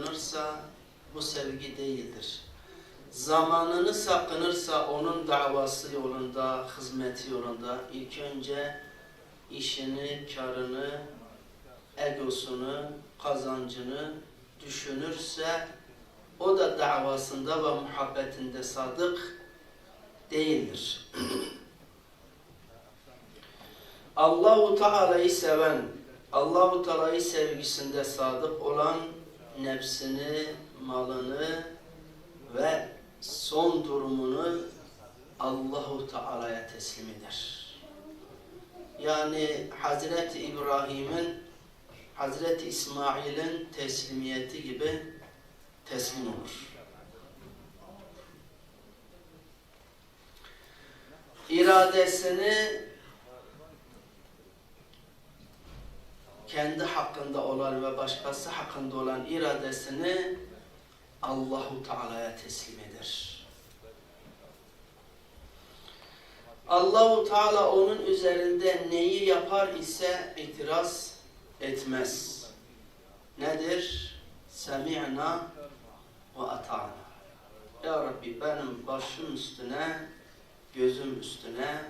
sakınırsa bu sevgi değildir. Zamanını sakınırsa onun davası yolunda, hizmeti yolunda ilk önce işini, karını, egosunu, kazancını düşünürse o da davasında ve muhabbetinde sadık değildir. Allahu Teala'yı seven, Allahu Teala'yı sevgisinde sadık olan nefsini, malını ve son durumunu Allahu Teala'ya teslim eder. Yani Hazreti İbrahim'in Hazreti İsmail'in teslimiyeti gibi teslim olur. İradesini kendi hakkında olan ve başkası hakkında olan iradesini Allahu Teala'ya teslim eder. Allahu Teala onun üzerinde neyi yapar ise itiraz etmez. Nedir? Semi'na ve ata'na. Ya Rabbi benim başım üstüne, gözüm üstüne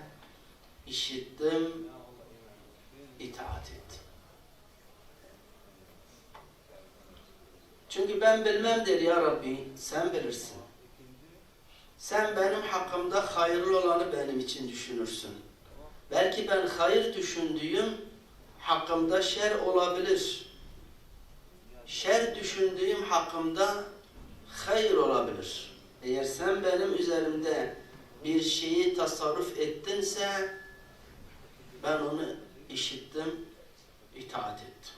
işittim, itaat ettim. Çünkü ben bilmem der ya Rabbi, sen bilirsin. Sen benim hakkımda hayırlı olanı benim için düşünürsün. Belki ben hayır düşündüğüm hakkımda şer olabilir. Şer düşündüğüm hakkımda hayır olabilir. Eğer sen benim üzerimde bir şeyi tasarruf ettinse ben onu işittim, itaat ettim.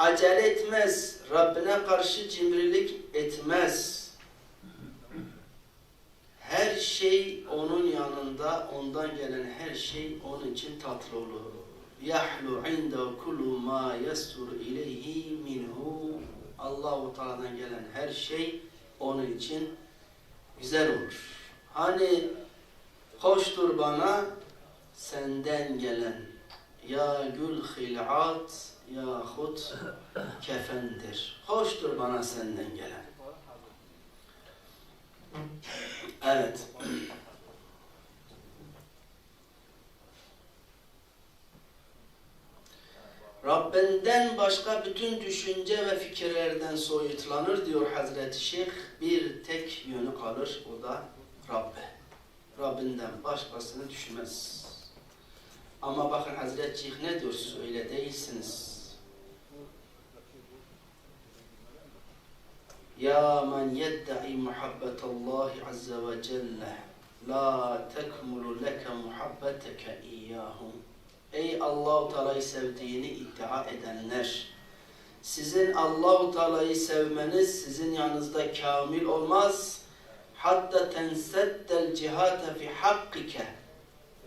Acele etmez, Rabbine karşı cimrilik etmez. Her şey onun yanında, ondan gelen her şey onun için tatlı olur. Yahlu inda kullu ma yastur ileyhi minhu. Allahu Teala'dan gelen her şey onun için güzel olur. Hani hoştur bana senden gelen ya gül hilat yahut kefendir. Hoştur bana senden gelen. Evet. Rabbinden başka bütün düşünce ve fikirlerden soyutlanır diyor Hazreti Şeyh. Bir tek yönü kalır o da Rabbe. Rabbinden başkasını düşünmez. Ama bakın Hazreti Şeyh ne diyor siz öyle değilsiniz. Ya men yedda'i muhabbetallahi azze ve celle la tekmulu leke muhabbeteke iyyahum. Ey Allahu Teala'yı sevdiğini iddia edenler, sizin Allahu Teala'yı sevmeniz sizin yanınızda kamil olmaz. Hatta tenseddel cihate fi hakkike.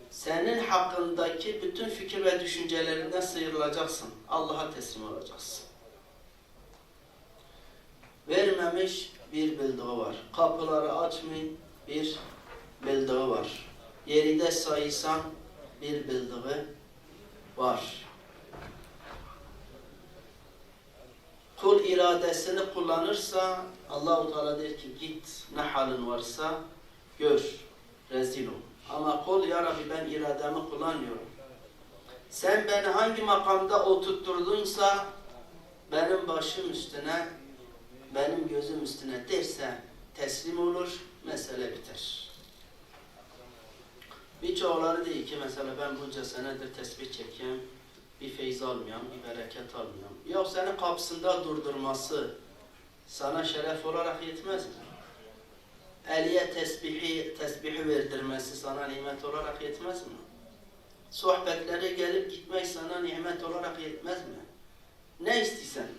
Senin hakkındaki bütün fikir ve düşüncelerinden sıyrılacaksın. Allah'a teslim olacaksın. Vermemiş bir bildiği var. Kapıları açmayın bir bildiği var. Yerinde sayısan bir bildiği var. Kul iradesini kullanırsa Allahu Teala der ki git ne halin varsa gör, rezil ol. Ama kul ya Rabbi ben irademi kullanıyorum. Sen beni hangi makamda oturtturdunsa benim başım üstüne, benim gözüm üstüne derse teslim olur, mesele biter. Birçoğları değil ki mesela ben bunca senedir tesbih çekeyim, bir feyz almıyorum, bir bereket almıyorum. Yok senin kapısında durdurması sana şeref olarak yetmez mi? Eliye tesbihi, tesbihi verdirmesi sana nimet olarak yetmez mi? Sohbetlere gelip gitmek sana nimet olarak yetmez mi? Ne istiyorsan?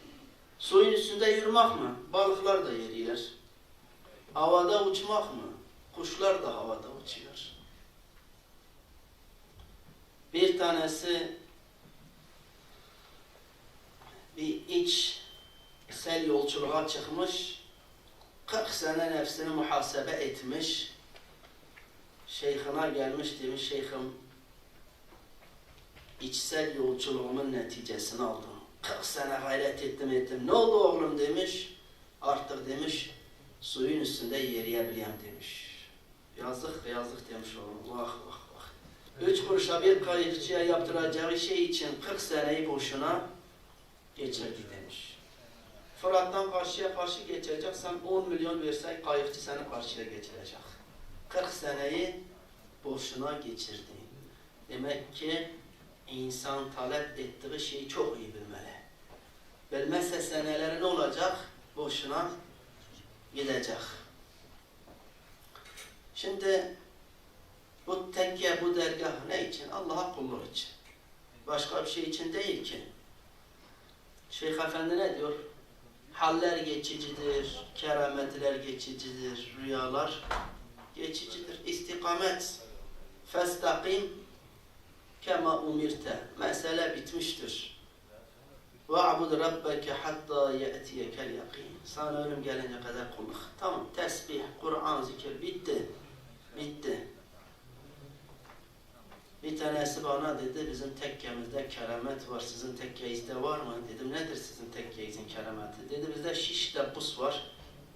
Suyun üstünde yürümek mi? Balıklar da yeriler. Havada uçmak mı? Kuşlar da havada uçuyor. Bir tanesi bir iç sel yolculuğa çıkmış, 40 sene nefsini muhasebe etmiş, şeyhine gelmiş demiş, şeyhim içsel yolculuğumun neticesini aldım. 40 sene gayret ettim ettim. Ne oldu oğlum demiş. Artık demiş suyun üstünde yürüyebileyim demiş. Yazık yazık demiş oğlum. Vah vah vah. Üç kuruşa bir kayıkçıya yaptıracağı şey için 40 seneyi boşuna geçirdi demiş. Fırat'tan karşıya karşı geçeceksen 10 milyon versen kayıkçı seni karşıya geçirecek. 40 seneyi boşuna geçirdi. Demek ki insan talep ettiği şeyi çok iyi bilmeli. Bilmezse seneleri ne olacak? Boşuna gidecek. Şimdi bu tekke, bu dergah ne için? Allah'a kulluk için. Başka bir şey için değil ki. Şeyh Efendi ne diyor? Haller geçicidir, kerametler geçicidir, rüyalar geçicidir. İstikamet, festakim, kema umirte. Mesele bitmiştir. وَعْبُدْ رَبَّكَ حَتَّى يَأْتِيَكَ الْيَقِينَ Sana ölüm gelince kadar kulluk. Tamam, tesbih, Kur'an, zikir bitti. Bitti. Bir tanesi bana dedi, bizim tekkemizde keramet var, sizin tekkenizde var mı? Dedim, nedir sizin tekkenizin kerameti? Dedi, bizde şişte buz var.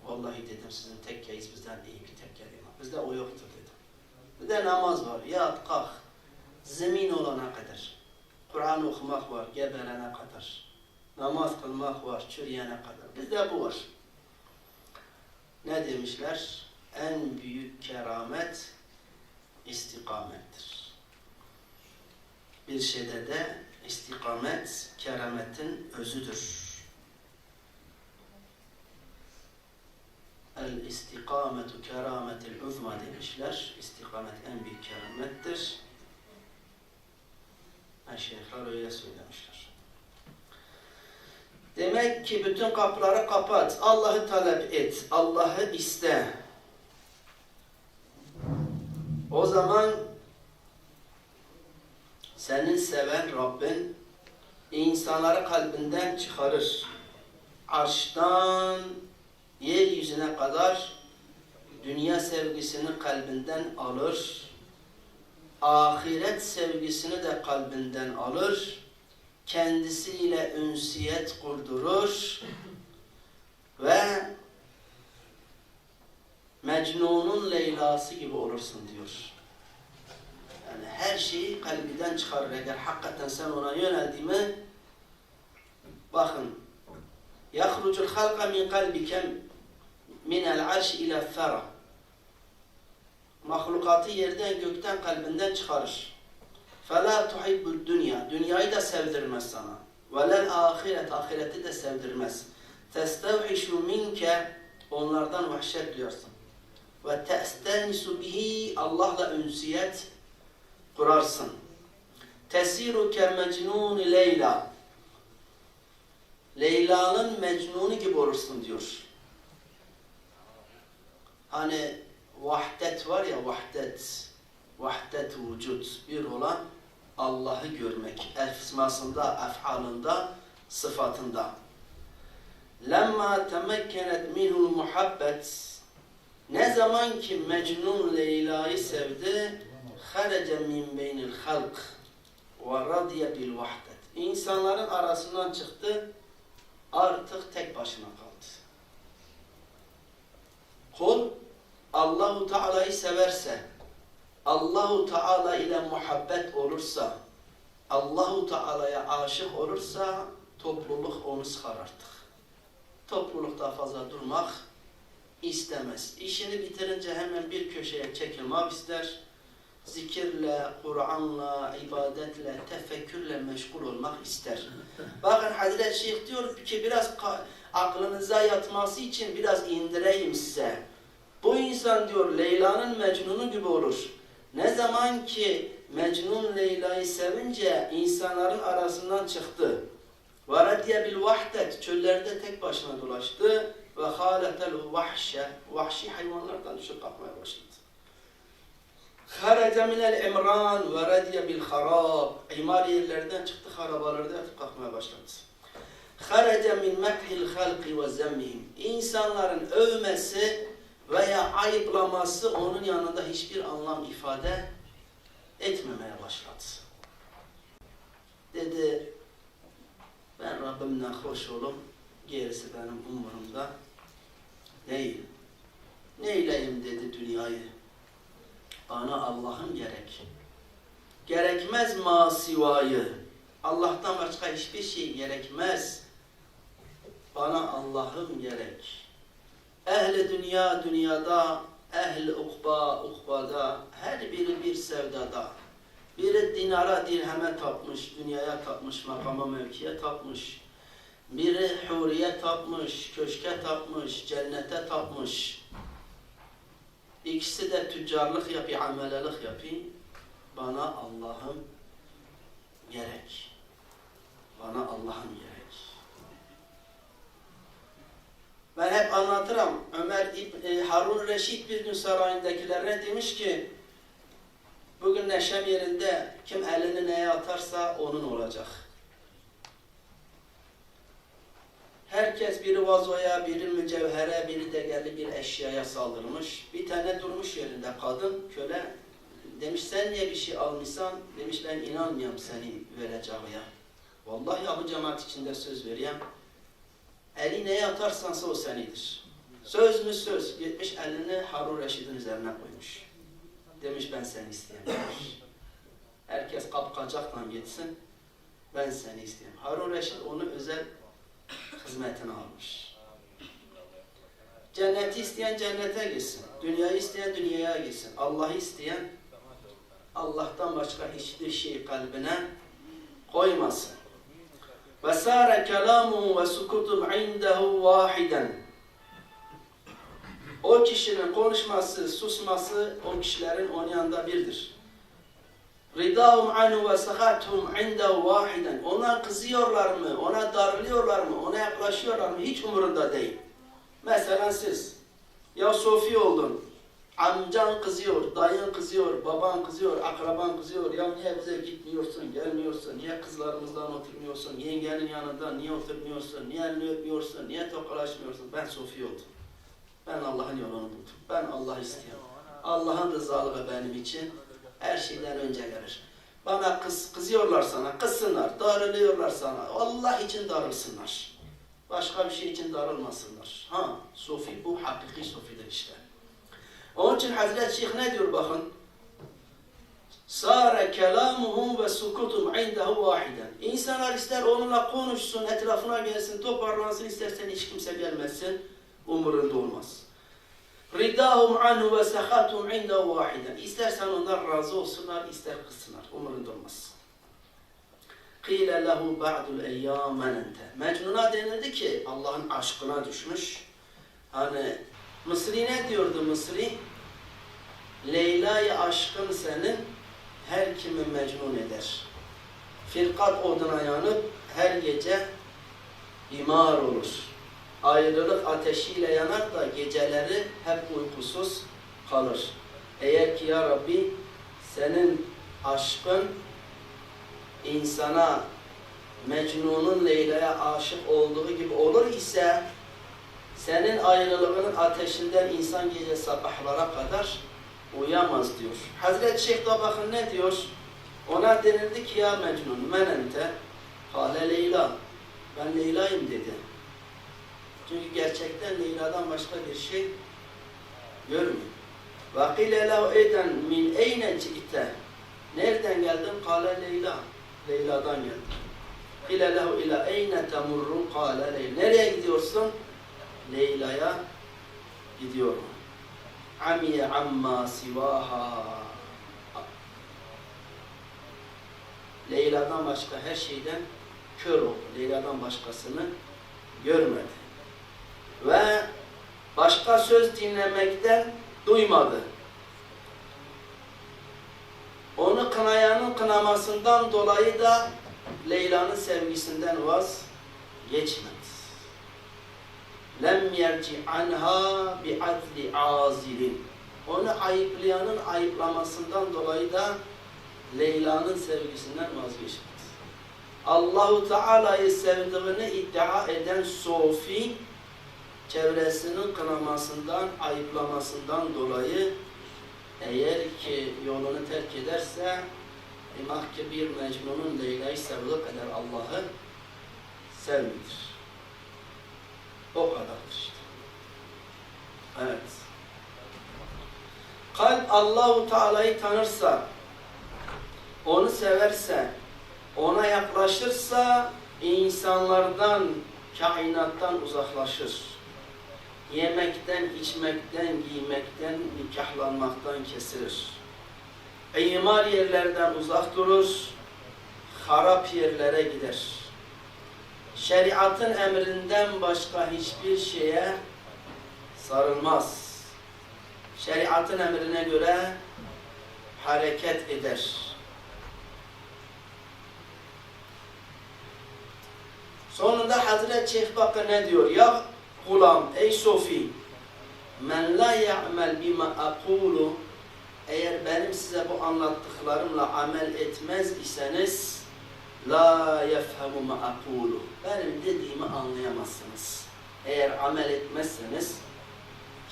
Vallahi dedim, sizin tekkeniz bizden iyi bir tekke değil. Bizde o yoktur dedim. Bir de namaz var, yat, kalk. Zemin olana kadar. Kur'an okumak var, gebelene kadar. Namaz kılmak var, çürüyene kadar. Bizde bu var. Ne demişler? En büyük keramet istikamettir. Bir şeyde de istikamet kerametin özüdür. El istikametu kerametil uzma demişler. İstikamet en büyük keramettir. Şeyhler öyle söylemişler. Demek ki bütün kapıları kapat. Allah'ı talep et. Allah'ı iste. O zaman senin seven Rabbin insanları kalbinden çıkarır. Arştan yeryüzüne kadar dünya sevgisini kalbinden alır. Ahiret sevgisini de kalbinden alır Kendisiyle ünsiyet kurdurur. Ve Mecnun'un Leyla'sı gibi olursun diyor. Yani her şeyi kalbiden çıkarır. Eğer hakikaten sen ona yöneldi mi bakın يَخْرُجُ الْخَلْقَ مِنْ قَلْبِكَ مِنَ الْعَرْشِ اِلَى الثَّرَى Mahlukatı yerden gökten kalbinden çıkarır. فَلَا تُحِبُّ الدُّنْيا Dünyayı da sevdirmez sana. وَلَا ahiret Ahireti de sevdirmez. تَسْتَوْحِشُ مِنْكَ Onlardan vahşet duyarsın. Ve te'stenisu bihi Allah'la ünsiyet kurarsın. Tesiru ke mecnun Leyla. Leyla'nın mecnunu gibi olursun diyor. Hani vahdet var ya vahdet. Vahdet vücut. Bir olan Allah'ı görmek. Esmasında, efalında, sıfatında. Lemma temekkenet minhul muhabbet ne zaman ki Mecnun Leyla'yı sevdi, harece min beynil halk ve radiye bil vahdet. İnsanların arasından çıktı, artık tek başına kaldı. Kul Allahu Teala'yı severse, Allahu Teala ile muhabbet olursa, Allahu Teala'ya aşık olursa topluluk onu sıkar artık. Toplulukta fazla durmak istemez. İşini bitirince hemen bir köşeye çekilmek ister. Zikirle, Kur'an'la, ibadetle, tefekkürle meşgul olmak ister. Bakın Hazreti Şeyh diyor ki biraz aklınıza yatması için biraz indireyim size. Bu insan diyor Leyla'nın Mecnun'u gibi olur. Ne zaman ki Mecnun Leyla'yı sevince insanların arasından çıktı. Bil vahdet çöllerde tek başına dolaştı ve haletel vahşe vahşi hayvanlardan düşüp kalkmaya başladı. Emran ve radiye bil harab imar yerlerden çıktı harabalarda kalkmaya başladı. min mekhil halqi ve zemmihim. İnsanların övmesi veya ayıplaması onun yanında hiçbir anlam ifade etmemeye başladı. Dedi, ben Rabbimden hoş olum, gerisi benim umurumda değil. Neyleyim dedi dünyayı. Bana Allah'ım gerek. Gerekmez masivayı. Allah'tan başka hiçbir şey gerekmez. Bana Allah'ım gerek. Ehli dünya dünyada, ehli ukba ukbada, her biri bir sevdada. Biri dinara dirheme tapmış, dünyaya tapmış, makama mevkiye tapmış. Biri huriye tapmış, köşke tapmış, cennete tapmış. İkisi de tüccarlık yapıyor, amelelik yapıyor. Bana Allah'ım gerek. Bana Allah'ım gerek. Ben hep anlatırım. Ömer İbn, e, Harun Reşit bir gün sarayındakilerine demiş ki bugün neşem yerinde kim elini neye atarsa onun olacak. Herkes biri vazoya, biri mücevhere, biri değerli bir eşyaya saldırmış. Bir tane durmuş yerinde kadın, köle. Demiş sen niye bir şey almışsan? Demiş ben inanmıyorum seni vereceğine. Vallahi bu cemaat içinde söz veriyorum. Eli neye atarsansa o senidir. Söz mü söz. Gitmiş elini Harun Reşid'in üzerine koymuş. Demiş ben seni isteyen demiş. Herkes kapkacakla gitsin. Ben seni isteyen. Harun Reşid onu özel hizmetine almış. Cenneti isteyen cennete gitsin. Dünyayı isteyen dünyaya gitsin. Allah'ı isteyen Allah'tan başka hiçbir şey kalbine koymasın. Ve sâre kelâmuhu ve sukutum indehu vâhiden. O kişinin konuşması, susması o kişilerin onun yanında birdir. Ridahum anhu ve sahatuhum indehu vahiden. Ona kızıyorlar mı? Ona darılıyorlar mı? Ona yaklaşıyorlar mı? Hiç umurunda değil. Mesela siz ya Sofi oldun. Amcan kızıyor, dayın kızıyor, baban kızıyor, akraban kızıyor. Ya niye bize gitmiyorsun, gelmiyorsun? Niye kızlarımızdan oturmuyorsun? Yengenin yanında niye oturmuyorsun? Niye elini öpmüyorsun? Niye tokalaşmıyorsun? Ben Sofi oldum. Ben Allah'ın yolunu buldum. Ben Allah'ı istiyorum. Allah'ın rızalığı benim için her şeyden önce gelir. Bana kız, kızıyorlar sana, kızsınlar, darılıyorlar sana. Allah için darılsınlar. Başka bir şey için darılmasınlar. Ha, sofi bu hakiki sofidir işte. Onun için Hazreti Şeyh ne diyor bakın? Sare kelamuhum ve sukutum indehu vahiden. İnsanlar ister onunla konuşsun, etrafına gelsin, toparlansın, istersen hiç kimse gelmesin, umurunda olmaz. Ridahum anhu ve sahatum indehu vahiden. İstersen onlar razı olsunlar, ister kızsınlar. Umurunda olmaz. Kile lehu ba'dul eyyam men ente. Mecnun'a denildi ki Allah'ın aşkına düşmüş. Hani Mısri ne diyordu Mısri? Leyla'yı aşkın senin her kimi mecnun eder. Firkat oduna yanıp her gece imar olur ayrılık ateşiyle yanar da geceleri hep uykusuz kalır. Eğer ki ya Rabbi senin aşkın insana Mecnun'un Leyla'ya aşık olduğu gibi olur ise senin ayrılığının ateşinden insan gece sabahlara kadar uyamaz diyor. Hazreti Şeyh de bakın ne diyor? Ona denildi ki ya Mecnun men ente? Kale Leyla. Ben Leyla'yım dedi. Çünkü gerçekten Leyla'dan başka bir şey görmüyor. وَقِيلَ لَهُ اَيْدًا min اَيْنَ جِئْتَ Nereden geldin? Kale Leyla. Leyla'dan geldim. قِيلَ لَهُ اِلَى اَيْنَ تَمُرُّ Kale Leyla. Nereye gidiyorsun? Leyla'ya gidiyor. Amiye amma sivaha. Leyla'dan başka her şeyden kör oldu. Leyla'dan başkasını görmedi. Ve başka söz dinlemekten duymadı. Onu kınayanın kınamasından dolayı da Leyla'nın sevgisinden vaz. Lem yerci anha bi adli azilin. Onu ayıplayanın ayıplamasından dolayı da Leyla'nın sevgisinden vazgeçmedi. Allahu Teala'yı sevdiğini iddia eden Sofi çevresinin kınamasından, ayıplamasından dolayı eğer ki yolunu terk ederse demek ki bir Mecnun'un Leyla'yı sevdiği kadar Allah'ı sevmiyor. O kadardır işte. Evet. Kalp Allahu Teala'yı tanırsa, onu severse, ona yaklaşırsa insanlardan, kainattan uzaklaşır. Yemekten, içmekten, giymekten, nikahlanmaktan kesilir. İmar yerlerden uzak durur, harap yerlere gider. Şeriatın emrinden başka hiçbir şeye sarılmaz. Şeriatın emrine göre hareket eder. Sonunda Hazreti Şeyh Bakır ne diyor? Ya gulam, ey Sofi, men la ya'mel bima akulu eğer benim size bu anlattıklarımla amel etmez iseniz la yefhemu ma akulu benim dediğimi anlayamazsınız. Eğer amel etmezseniz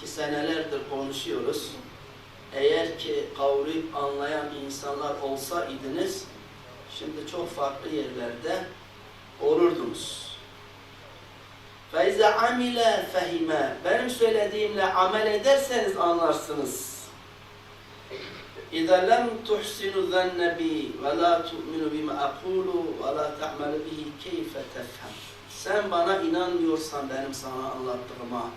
ki senelerdir konuşuyoruz. Eğer ki kavrayıp anlayan insanlar olsaydınız şimdi çok farklı yerlerde olurdunuz. فَاِذَا عَمِلَ فَهِمَ Benim söylediğimle amel ederseniz anlarsınız. اِذَا لَمْ تُحْسِنُ ذَنَّ بِي وَلَا تُؤْمِنُ بِمَا أَقُولُ وَلَا تَعْمَلُ بِهِ كَيْفَ تَفْهَمْ Sen bana inanmıyorsan benim sana anlattığıma,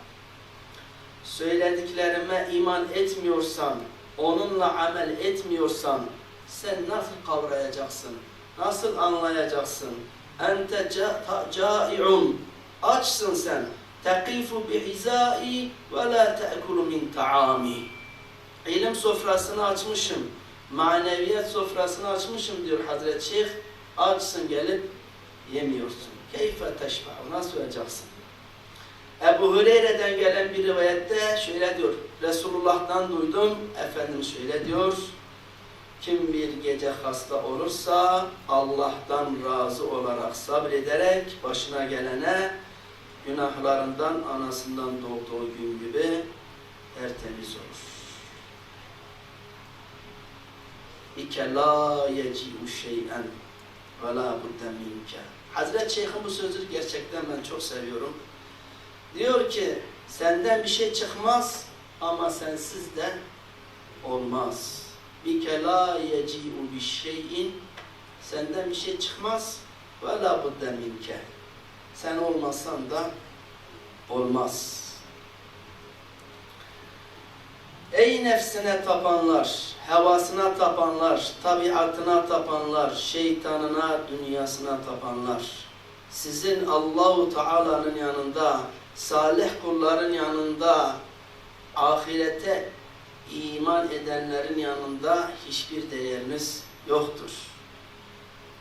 söylediklerime iman etmiyorsan, onunla amel etmiyorsan, sen nasıl kavrayacaksın? Nasıl anlayacaksın? Ente cai'un. Açsın sen. Tekifu bihizai ve la te'kulu min ta'ami. İlim sofrasını açmışım. Maneviyat sofrasını açmışım diyor Hazreti Şeyh. Açsın gelip yemiyorsun. Keyfe teşba'u. Nasıl yapacaksın? Ebu Hureyre'den gelen bir rivayette şöyle diyor. Resulullah'tan duydum. Efendimiz şöyle diyor. Kim bir gece hasta olursa Allah'tan razı olarak sabrederek başına gelene günahlarından anasından doğduğu gün gibi tertemiz olur. İke la yeci'u şey'en ve la budde minke. Hazreti Şeyh'in bu sözü gerçekten ben çok seviyorum. Diyor ki senden bir şey çıkmaz ama sensiz de olmaz. Bike la yeci'u bi şeyin senden bir şey çıkmaz ve la budde minke. Sen olmasan da olmaz. Ey nefsine tapanlar, hevasına tapanlar, tabiatına tapanlar, şeytanına, dünyasına tapanlar. Sizin Allahu Teala'nın yanında, salih kulların yanında, ahirete iman edenlerin yanında hiçbir değeriniz yoktur.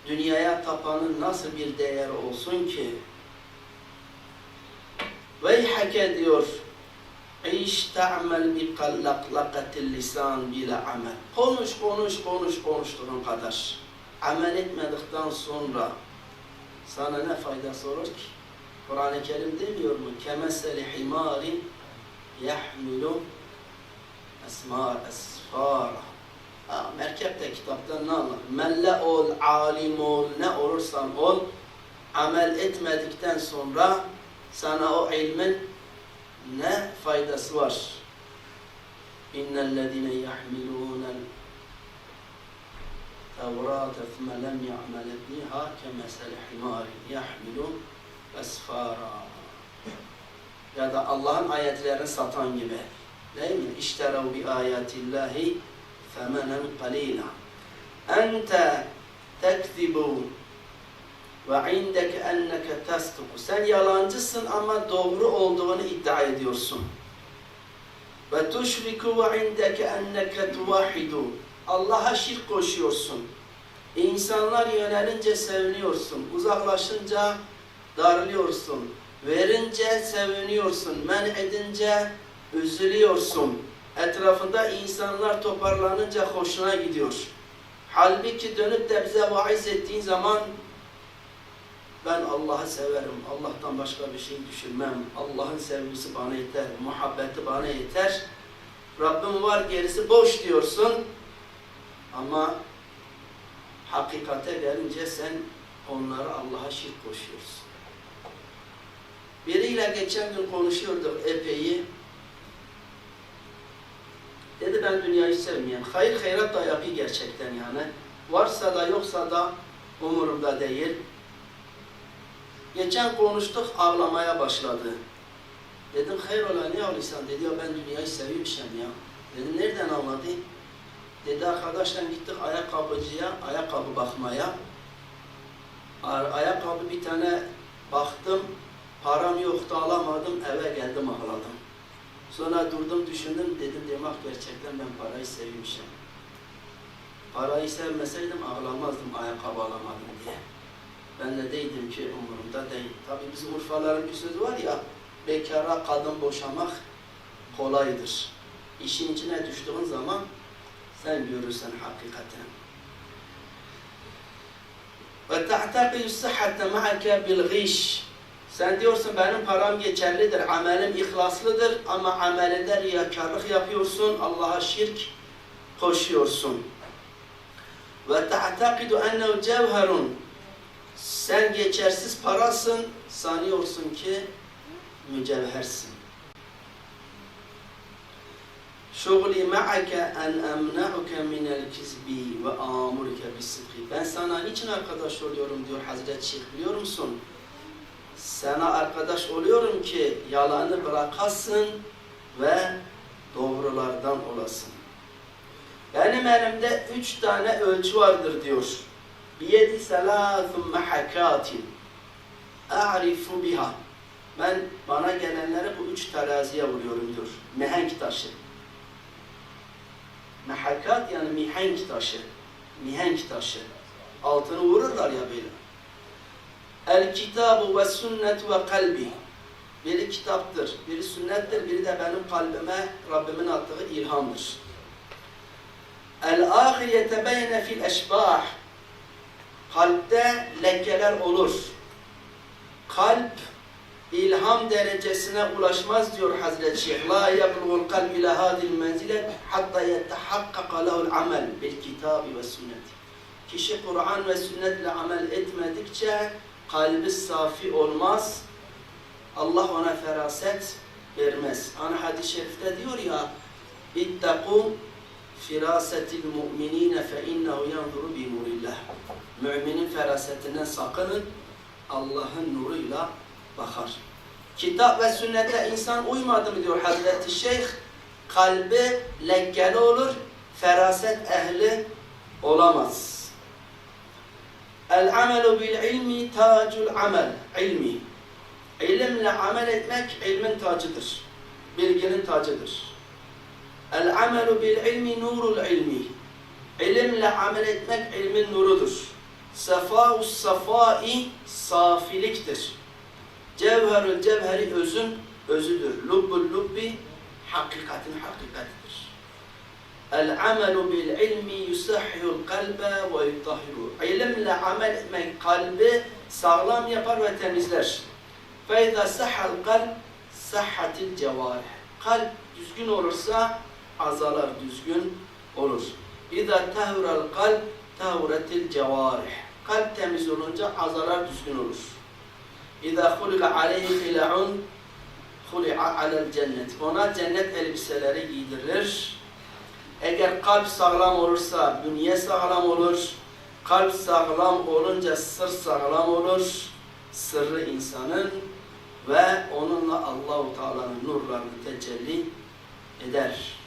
Dünyaya tapanın nasıl bir değeri olsun ki? Veyhake diyor, İş ta'mel bi kallaklakatil lisan bila amel. Konuş, konuş, konuş, konuştuğun kadar. Amel etmedikten sonra sana ne faydası olur ki? Kur'an-ı Kerim demiyor mu? Kemeseli himarin yahmilu esma esfara. Ha, merkepte kitaptan ne anlar? Melle ol, alim ol, ne olursan ol, amel etmedikten sonra sana o ilmin ne faydası var? İnnellezine yahmilûnel Tevrâte thme lem ya'mel biha kemesel himarin yahmilu esfara. Ya da Allah'ın ayetlerini satan gibi. Değil mi? İşterev bi ayatillahi femenen qalila. Ente tekzibu ve indeke enneke tasduku. Sen yalancısın ama doğru olduğunu iddia ediyorsun. Ve tuşriku ve indeke enneke tuvahidu. Allah'a şirk koşuyorsun. İnsanlar yönelince seviniyorsun. Uzaklaşınca darlıyorsun. Verince seviniyorsun. Men edince üzülüyorsun. Etrafında insanlar toparlanınca hoşuna gidiyor. Halbuki dönüp de bize vaiz ettiğin zaman Ben Allah'ı severim. Allah'tan başka bir şey düşünmem. Allah'ın sevgisi bana yeter. Muhabbeti bana yeter. Rabbim var gerisi boş diyorsun. Ama hakikate gelince sen onları Allah'a şirk koşuyorsun. Biriyle geçen gün konuşuyorduk epey. Dedi ben dünyayı sevmeyen. Hayır hayrat da yapıyor gerçekten yani. Varsa da yoksa da umurumda değil. Geçen konuştuk ağlamaya başladı. Dedim hayır ola ne ağlıyorsun? Dedi ya ben dünyayı seviyormuşum ya. Dedim nereden anladı? Dedi arkadaşlar gittik ayakkabıcıya, ayakkabı bakmaya. Ayakkabı bir tane baktım, param yoktu alamadım, eve geldim ağladım. Sonra durdum düşündüm, dedim demek gerçekten ben parayı sevmişim. Parayı sevmeseydim ağlamazdım ayakkabı alamadım diye. Ben de değildim ki umurumda değil. Tabi bizim Urfaların bir sözü var ya, bekara kadın boşamak kolaydır. İşin içine düştüğün zaman sen görürsen hakikaten. Ve ta'taqidu sıhhate ma'ake bil. Sen diyorsun benim param geçerlidir, amelim ihlaslıdır ama amelinde riyakarlık yapıyorsun, Allah'a şirk koşuyorsun. Ve ta'taqidu ennehu cevherun. Sen geçersiz parasın, sanıyorsun ki mücevhersin. Şugli ma'ake en emna'uke minel kizbi ve amurke bisidki. Ben sana niçin arkadaş oluyorum diyor Hazreti Şeyh biliyor musun? Sana arkadaş oluyorum ki yalanı bırakasın ve doğrulardan olasın. Benim elimde üç tane ölçü vardır diyor. Biyedi selâthun mehakâtin. A'rifu biha. Ben bana gelenleri bu üç teraziye vuruyorum diyor. Mihenk taşı. Mehakat yani mihenk taşı. Mihenk taşı. Altını vururlar ya böyle. El kitabu ve sünnet ve kalbi. Biri kitaptır, biri sünnettir, biri de benim kalbime Rabbimin attığı ilhamdır. El ahir yetebeyne fil eşbah. Kalpte lekeler olur. Kalp ilham derecesine ulaşmaz diyor Hazreti Şeyh. La yablugul kalb ila hadil menzilet hatta yetehakkaka lehul amel bil kitabi ve sünnet. Kişi Kur'an ve sünnetle amel etmedikçe kalbi safi olmaz. Allah ona feraset vermez. Ana hadis-i şerifte diyor ya İttaku firasetil mu'minine fe innehu yanzuru bi nurillah. Müminin ferasetinden sakının. Allah'ın nuruyla bakar. Kitap ve sünnete insan uymadı mı diyor Hazreti Şeyh. Kalbi lekkeli olur, feraset ehli olamaz. El amelu bil ilmi tacul amel. İlmi. İlimle amel etmek ilmin tacıdır. Bilginin tacıdır. Bil ilmi nurul ilmi. İlimle amel etmek ilmin nurudur. Sefâus safâi safiliktir. Cevherül cevheri özün özüdür. Lubbul lubbi hakikatin hakikatidir. El amelu bil ilmi yusahhul kalbe ve yutahhiru. İlimle amel etmek kalbi sağlam yapar ve temizler. Fe izâ sahhal kalb sahhatil cevarih. Kalp düzgün olursa azalar düzgün olur. İzâ tahural kalb tahuretil cevarih. Kalp temiz olunca azalar düzgün olur. İzâ hulika aleyhi hila'un huli'a alel cennet. Ona cennet elbiseleri giydirilir. Eğer kalp sağlam olursa bünye sağlam olur. Kalp sağlam olunca sır sağlam olur. Sırrı insanın ve onunla Allahu Teala'nın nurlarını tecelli eder.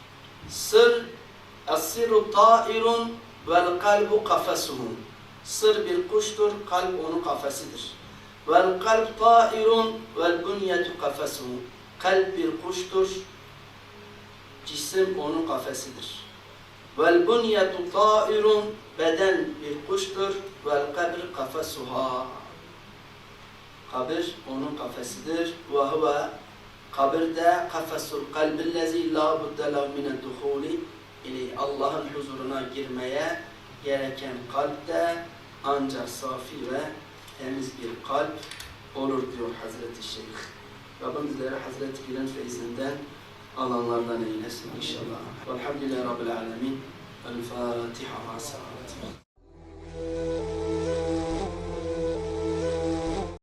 Sır As-sirru ta'irun vel kalbu kafesuhu. Sır bir kuştur, kalp onun kafesidir. Vel kalp ta'irun vel bünyetu kafesuhu. Kalp bir kuştur, cisim onun kafesidir. Vel bünyetu ta'irun beden bir kuştur. Vel kabr kafesuha. Kabir onun kafesidir. Ve huve kabirde kafesul kalbillezi la budde lehu mine duhuli Allah'ın huzuruna girmeye gereken kalpte ancak safi ve temiz bir kalp olur diyor Hazreti Şeyh. Rabbim bizleri Hazreti Gül'ün feyzinden alanlardan eylesin inşallah. Velhamdülillahi Rabbil Alemin. El Fatiha.